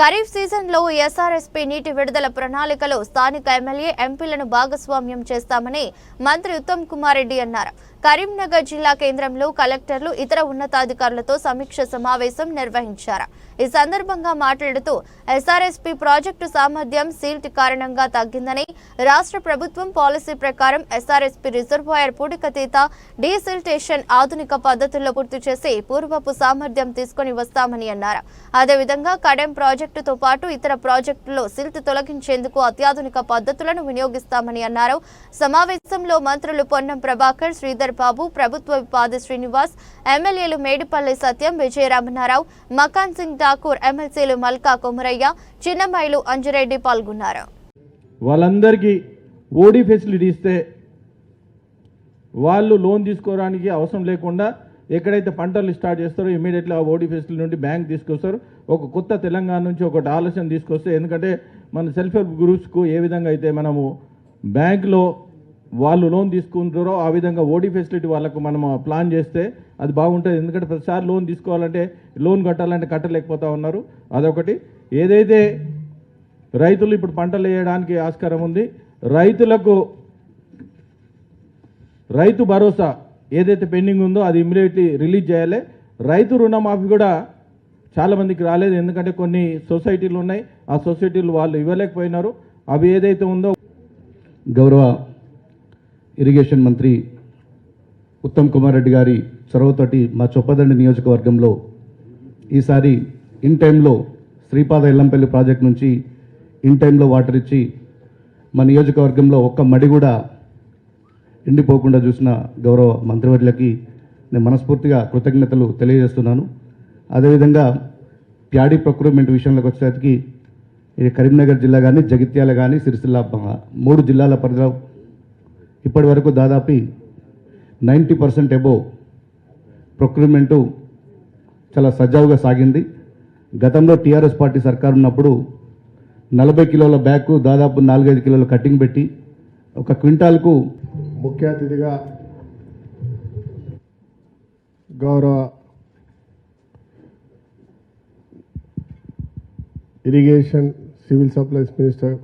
ఖరీఫ్ సీజన్లో ఎస్ఆర్ఎస్పీ నీటి విడుదల ప్రణాళికలో స్థానిక ఎమ్మెల్యే ఎంపీలను భాగస్వామ్యం చేస్తామని మంత్రి ఉత్తమ్ కుమార్ రెడ్డి అన్నారు. కరీంనగర్ జిల్లా కేంద్రంలో కలెక్టర్లు ఇతర ఉన్నతాధికారులతో సమీక్ష సమావేశం నిర్వహించారు. ఈ సందర్భంగా మాట్లాడుతూ ఎస్ఆర్ఎస్పీ ప్రాజెక్టు సామర్థ్యం సీల్ట్ కారణంగా తగ్గిందని రాష్ట్ర ప్రభుత్వం పాలసీ ప్రకారం ఎస్ఆర్ఎస్పీ రిజర్వాయర్ పూడికతీత డీసిల్టేషన్ ఆధునిక పద్ధతుల్లో పూర్తి చేసి పూర్వపు సామర్థ్యం తీసుకొని వస్తామని అన్నారు. అదేవిధంగా కడెం ప్రాజెక్టుతో పాటు ఇతర ప్రాజెక్టుల్లో సిల్ట్ తొలగించేందుకు అత్యాధునిక పద్ధతులను వినియోగిస్తామని అన్నారు. సమావేశంలో మంత్రులు పొన్నం ప్రభాకర్ శ్రీధర్ బాబు ప్రభుత్వ విపాది శ్రీనివాస్ ఎమ్మెల్యేలు మేడిపల్లి సత్యం విజయరామనారావు మకాన్ సింగ్ ఠాకూర్ ఎమ్మెల్సీలు మల్కా కొమరయ్య చిన్నమైలు అంజిరెడ్డి పాల్గొన్నారు. వాళ్ళందరికీ ఓడి ఫెసిలిటీ ఇస్తే వాళ్ళు లోన్ తీసుకోవడానికి అవసరం లేకుండా ఎక్కడైతే పంటలు స్టార్ట్ చేస్తారో ఇమీడియట్లీ ఆ ఓడి ఫెసిలిటీ నుండి బ్యాంక్ తీసుకొస్తారు. ఒక కొత్త తెలంగాణ నుంచి ఒకటి ఆలోచన తీసుకొస్తే ఎందుకంటే మన సెల్ఫ్ హెల్ప్ గ్రూప్స్కు ఏ విధంగా అయితే మనము బ్యాంక్లో వాళ్ళు లోన్ తీసుకుంటారో ఆ విధంగా ఓడి ఫెసిలిటీ వాళ్ళకు మనం ప్లాన్ చేస్తే అది బాగుంటుంది. ఎందుకంటే ప్రతిసారి లోన్ తీసుకోవాలంటే లోన్ కట్టాలంటే కట్టలేకపోతా ఉన్నారు. అదొకటి. ఏదైతే రైతులు ఇప్పుడు పంటలు వేయడానికి ఆస్కారం ఉంది రైతులకు రైతు భరోసా ఏదైతే పెండింగ్ ఉందో అది ఇమ్మీడియట్లీ రిలీజ్ చేయాలి. రైతు రుణమాఫీ కూడా చాలామందికి రాలేదు. ఎందుకంటే కొన్ని సొసైటీలు ఉన్నాయి. ఆ సొసైటీలు వాళ్ళు ఇవ్వలేకపోయినారు. అవి ఏదైతే ఉందో గౌరవ ఇరిగేషన్ మంత్రి ఉత్తమ్ కుమార్ రెడ్డి గారి చొరవతోటి మా చొప్పదండి నియోజకవర్గంలో ఈసారి ఇన్ టైంలో శ్రీపాద ఎల్లంపల్లి ప్రాజెక్ట్ నుంచి ఇన్ టైంలో వాటర్ ఇచ్చి మా నియోజకవర్గంలో ఒక్క మడి కూడా ఎండిపోకుండా చూసిన గౌరవ మంత్రివర్యులకి నేను మనస్ఫూర్తిగా కృతజ్ఞతలు తెలియజేస్తున్నాను. అదేవిధంగా ప్యాడీ ప్రొక్యూర్మెంట్ విషయంలోకి వచ్చేసరికి ఇది కరీంనగర్ జిల్లా కానీ జగిత్యాల కానీ సిరిసిల్ల మూడు జిల్లాల పరిధిలో ఇప్పటి వరకు దాదాపు నైంటీ పర్సెంట్ అబోవ్ ప్రొక్యూర్మెంటు చాలా సజావుగా సాగింది. గతంలో టీఆర్ఎస్ పార్టీ సర్కార్ ఉన్నప్పుడు నలభై కిలోల బ్యాగ్ దాదాపు నాలుగైదు కిలోల కటింగ్ పెట్టి ఒక క్వింటాల్కు ముఖ్య అతిథిగా గౌరవ ఇరిగేషన్ సివిల్ సప్లైస్ మినిస్టర్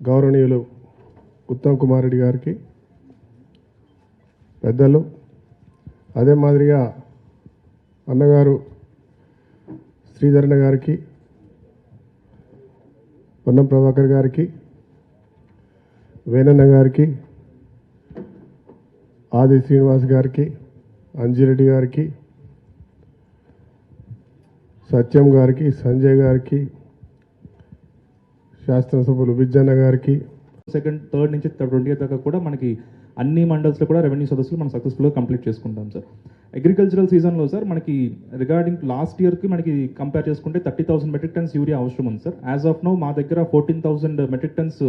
గౌరవనీయులు ఉత్తమ్ కుమార్ రెడ్డి గారికి పెద్దలు అదే మాదిరిగా అన్నగారు శ్రీధరణ గారికి పొన్నం ప్రభాకర్ గారికి వేణన్న గారికి ఆది శ్రీనివాస్ గారికి అంజిరెడ్డి గారికి సత్యం గారికి సంజయ్ గారికి శాసనసభ్యులు విజ్జన్న గారికి సెకండ్ థర్డ్ నుంచి ట్వంటీ దాకా కూడా మనకి అన్ని మండల్స్లో కూడా రెవెన్యూ సదస్సులు మనం సక్సెస్ఫుల్గా కంప్లీట్ చేసుకుంటాం సార్ అగ్రికల్చరల్ సీజన్లో సార్ మనకి రిగార్డింగ్ లాస్ట్ ఇయర్కి మనకి కంపేర్ చేసుకుంటే thirty thousand metric tons urea అవసరం ఉంది సార్ యాజ్ ఆఫ్ నో మా దగ్గర ఫోర్టీన్ థౌసండ్ మెట్రిక్ టన్స్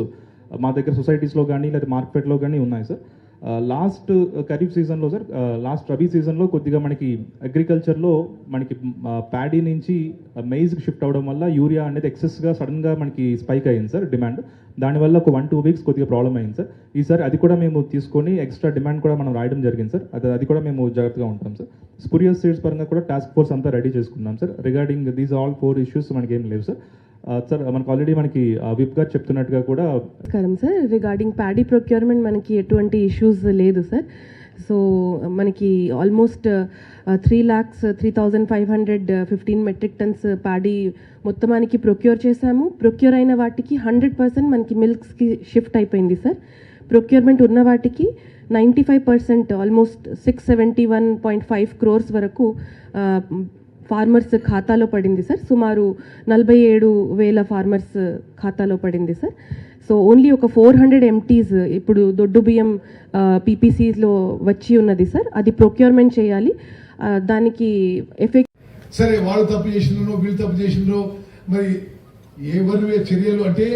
మా దగ్గర సొసైటీస్లో కానీ లేదా మార్కెట్లో కానీ ఉన్నాయి సార్ లాస్ట్ ఖరీఫ్ సీజన్లో సార్ లాస్ట్ రబీ సీజన్లో కొద్దిగా మనకి అగ్రికల్చర్లో మనకి ప్యాడీ నుంచి మెయిజ్కి షిఫ్ట్ అవ్వడం వల్ల యూరియా అనేది ఎక్సెస్గా సడన్గా మనకి స్పైక్ అయింది సార్ డిమాండ్ దానివల్ల ఒక వన్ టూ వీక్స్ కొద్దిగా ప్రాబ్లం అయింది సార్ ఈసారి అది కూడా మేము తీసుకొని ఎక్స్ట్రా డిమాండ్ కూడా మనం రాయడం జరిగింది సార్ అది అది కూడా మేము జాగ్రత్తగా ఉంటాం సార్ స్పురియస్ సీడ్స్ పరంగా కూడా టాస్క్ ఫోర్స్ అంతా రెడీ చేసుకున్నాం sir regarding these all four issues మనకి ఏం లేవు సార్ సార్ మనకు ఆల్రెడీ మనకి విప్ గారు చెప్తున్నట్టుగా కూడా నమస్కారం సార్. రిగార్డింగ్ ప్యాడీ ప్రొక్యూర్మెంట్ మనకి ఎటువంటి ఇష్యూస్ లేదు సార్. సో మనకి almost three lakhs three thousand five hundred fifteen metric tons paddy మొత్తమానికి procure చేశాము. ప్రొక్యూర్ అయిన వాటికి హండ్రెడ్ పర్సెంట్ మనకి మిల్క్స్కి షిఫ్ట్ అయిపోయింది సార్. ప్రొక్యూర్మెంట్ ఉన్న వాటికి ninety five percent almost six seventy one point five crores వరకు ఫార్మర్స్ ఖాతాలో పడింది సార్. సుమారు నలభై ఏడు వేల ఫార్మర్స్ ఖాతాలో పడింది సార్. సో ఓన్లీ ఒక ఫోర్ హండ్రెడ్ ఎంటీస్ ఇప్పుడు దొడ్డు బియ్యం పీపీసీలో వచ్చి ఉన్నది సార్. అది ప్రొక్యూర్మెంట్ చేయాలి. దానికి ఎఫెక్ట్ సరే వాళ్ళు తప్పు చేసినారో వీళ్ళు తప్పు చేసినారో మరి ఎవరి చర్యలు అంటే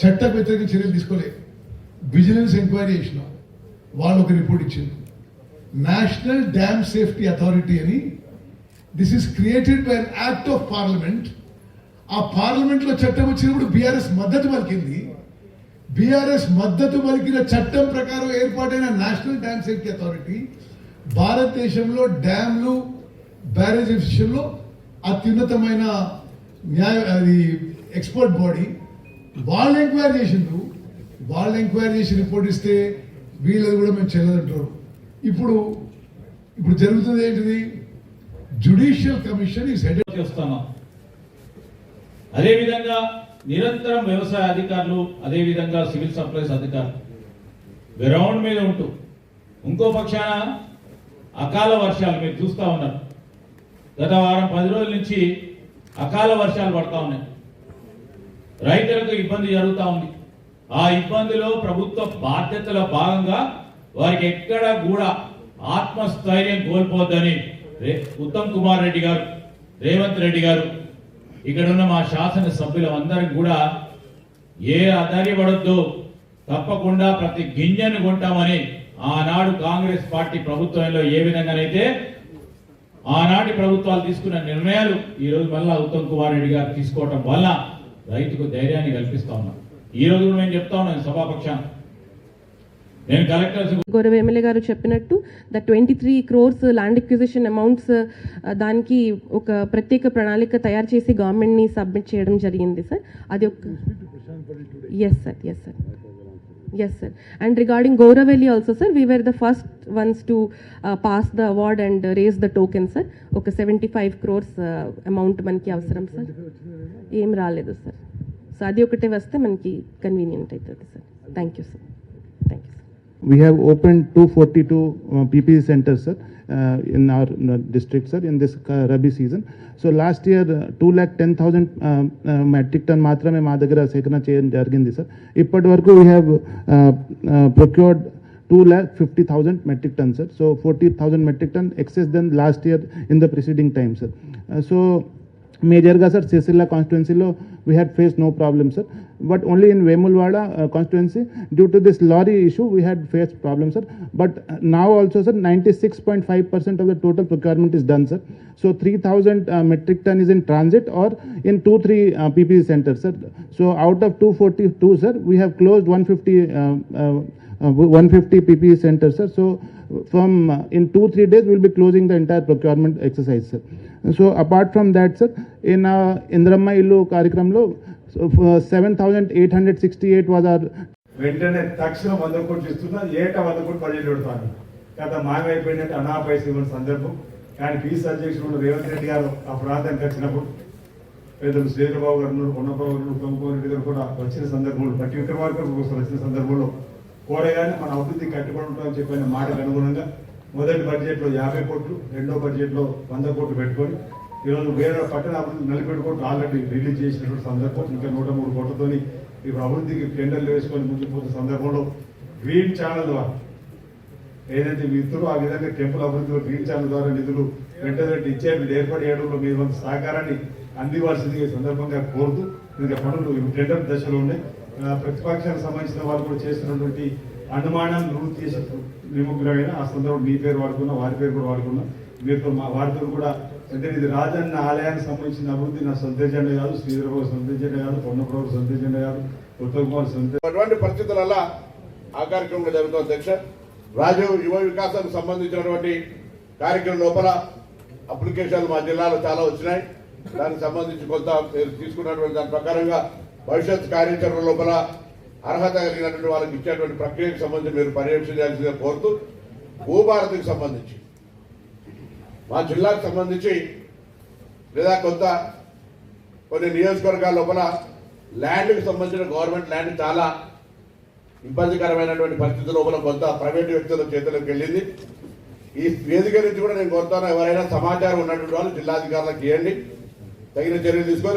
చట్ట వ్యతిరేక చర్యలు తీసుకోలే. విజిలెన్స్ ఎంక్వైరీ చేసిన వాళ్ళు ఒక రిపోర్ట్ ఇచ్చింది నేషనల్ డ్యామ్ సేఫ్టీ అథారిటీ అని this is created by an act of Parliament ఆ పార్లమెంట్లో చట్టం వచ్చినప్పుడు బీఆర్ఎస్ మద్దతు పలికింది. బీఆర్ఎస్ మద్దతు పలికిన చట్టం ప్రకారం ఏర్పాటైన నేషనల్ డ్యామ్ సేఫ్టీ అథారిటీ భారతదేశంలో డ్యామ్లు బ్యారేజ్ విషయంలో అత్యున్నతమైన న్యాయ అది ఎక్స్పర్ట్ బాడీ వాళ్ళు ఎంక్వైరీ చేసిండ్రు. వాళ్ళు ఎంక్వైరీ చేసి రిపోర్ట్ ఇస్తే వీళ్ళది కూడా మేము చెల్లదంటారు. ఇప్పుడు ఇప్పుడు జరుగుతుంది ఏంటిది? జుడిషియల్ కమిషన్ ఈస్ హెడ్ చేస్తున్నాం అదేవిధంగా నిరంతరం వ్యవసాయ అధికారులు అదేవిధంగా సివిల్ సప్లైస్ అధికారులు. గ్రౌండ్ మీద ఉంటూ ఇంకో పక్షాన అకాల వర్షాలు మీరు చూస్తా ఉన్నారు. గత వారం పది రోజుల నుంచి అకాల వర్షాలు పడతా ఉన్నాయి. రైతులకు ఇబ్బంది జరుగుతూ ఉంది. ఆ ఇబ్బందిలో ప్రభుత్వ బాధ్యతల భాగంగా వారికి ఎక్కడ కూడా ఆత్మస్థైర్యం కోల్పోద్దని రే- ఉత్తమ్ కుమార్ రెడ్డి గారు రేవంత్ రెడ్డి గారు ఇక్కడ ఉన్న మా శాసన సభ్యులందరం కూడా ఏ అధైర్యపడొద్దు తప్పకుండా ప్రతి గింజను కొంటామని ఆనాడు కాంగ్రెస్ పార్టీ ప్రభుత్వంలో ఏ విధంగానైతే ఆనాటి ప్రభుత్వాలు తీసుకున్న నిర్ణయాలు ఈ రోజు మళ్ళా ఉత్తమ్ కుమార్ రెడ్డి గారు తీసుకోవటం వల్ల రైతుకు ధైర్యాన్ని కల్పిస్తా ఉన్నాం ఈ రోజు మేము చెప్తా ఉన్నాం సభాపక్షాన్ని. గౌరవ ఎమ్మెల్యే గారు చెప్పినట్టు the twenty three crores land acquisition amounts దానికి ఒక ప్రత్యేక ప్రణాళిక తయారు చేసి గవర్నమెంట్ని సబ్మిట్ చేయడం జరిగింది సార్. అది ఒక yes sir yes sir yes sir and regarding Gouravelli also sir we were the first ones to pass the award and raise the token sir ఒక సెవెంటీ ఫైవ్ క్రోర్స్ అమౌంట్ మనకి అవసరం సార్ ఏం రాలేదు sir so అది ఒకటే వస్తే మనకి convenient అవుతుంది sir thank you sir thank you sir we have opened 242 uh, PPE centers, sir, uh, in our districts, district, sir, in this uh, Rabi season. So last year, uh, 2 lakh 10,000 uh, um, uh, metric ton matra me madagara sekna jargindi, sir. Ippadvarku, we have uh, uh, procured 2 lakh 50,000 metric tons, sir. So 40,000 metric ton excess than last year in the preceding time, sir. Uh, so Mejarga sir, Sesila constituency we had faced no problem sir. But only in Vemulwada uh, constituency due to this lorry issue we had faced problems sir. But uh, now also sir 96.5% of the total procurement is done sir. So 3000 uh, metric ton is in transit or in 2 3 uh, PPC centers sir. So out of 242 sir we have closed 150 150 ppe centers sir. So from uh, in 2 3 days we'll be closing the entire procurement exercise sir. So apart from that sir in uh, indramma illu కార్యక్రమంలో so, uh, 7868 was our వెంటనే తక్షణం వంద కోట్లు ఇస్తున్నా ఏట వంద కోట్లు budget పెడతాను. గత మాయమైపోయినట్టు అనా పైసలు ఇవ్వని సందర్భం. కానీ పీస్ అధ్యక్షుడు రేవంత్ రెడ్డి గారు ఆ ప్రాంతానికి వచ్చినప్పుడు పెద్దలు శ్రీధరబాబు గారు ఉన్నబాబు గారు ఉన్నారు, రెడ్డి గారు కూడా వచ్చిన సందర్భంలో ప్రతి విక్రమార్కర్ కోసం వచ్చిన సందర్భంలో కోరగానే మన అభివృద్ధి కట్టుబడి ఉంటామని చెప్పిన మాటకు అనుగుణంగా మొదటి బడ్జెట్లో యాభై కోట్లు రెండో బడ్జెట్లో వంద కోట్లు పెట్టుకొని ఈరోజు వేరే పట్టణ అభివృద్ధి నలభై కోట్లు ఆల్రెడీ రిలీజ్ చేసినటువంటి సందర్భం ఇంకా నూట మూడు కోట్లతోని ఇప్పుడు అభివృద్ధికి టెండర్లు వేసుకొని ముందుకుపోతున్న సందర్భంలో గ్రీన్ ఛానల్ ద్వారా ఏదైతే మిత్రులు ఆ విధంగా టెంపుల్ అభివృద్ధిలో గ్రీన్ ఛానల్ ద్వారా నిధులు వెంటనే ఇచ్చే మీరు ఏర్పాటు చేయడంలో మీ వంతు సహకారాన్ని అందివ్వాల్సింది ఈ సందర్భంగా కోరుతూ ఇంకా పనులు టెండర్ దశలో ఉన్నాయి. ప్రతిపక్షానికి సంబంధించిన వాళ్ళు కూడా చేస్తున్నటువంటి అనుమానాన్ని నివృత్తి చేసి నిమగ్నమైన ఆ సందర్భం మీ పేరు వాడుకున్నా వారి పేరు కూడా వాడుకున్నా. మీతో మా వారితో కూడా అంటే ఇది రాజన్న ఆలయానికి సంబంధించిన అభివృద్ధి నా సొంత ఎజెండా కాదు. శ్రీధరబాబు సొంత ఎజెండా కాదు. పొన్నప్రభు సొంత ఎజెండా కాదు. ఉత్తమ్ కుమార్ సొంత అటువంటి పరిస్థితులలో ఆ కార్యక్రమంలో జరుగుతుంది అధ్యక్ష. రాజీవ్ యువ వికాసానికి సంబంధించినటువంటి కార్యక్రమం లోపల అప్లికేషన్లు మా జిల్లాలో చాలా వచ్చినాయి. దానికి సంబంధించి కొంత మీరు తీసుకున్నటువంటి దాని ప్రకారంగా భవిష్యత్ కార్యాచరణ లోపల అర్హత కలిగినటువంటి వాళ్ళకి ఇచ్చేటువంటి ప్రక్రియకు సంబంధించి మీరు పర్యవేక్షించాల్సిందిగా కోరుతూ భూభారతికి సంబంధించి మా జిల్లాకు సంబంధించి లేదా కొంత కొన్ని నియోజకవర్గాల లోపల ల్యాండ్కి సంబంధించిన గవర్నమెంట్ ల్యాండ్ చాలా ఇబ్బందికరమైనటువంటి పరిస్థితి లోపల కొంత ప్రైవేట్ వ్యక్తుల చేతులకు వెళ్ళింది. ఈ వేదిక నుంచి కూడా నేను కోరుతాను ఎవరైనా సమాచారం ఉన్నటువంటి వాళ్ళు జిల్లాధికారులకు ఇవ్వండి. తగిన చర్యలు తీసుకొని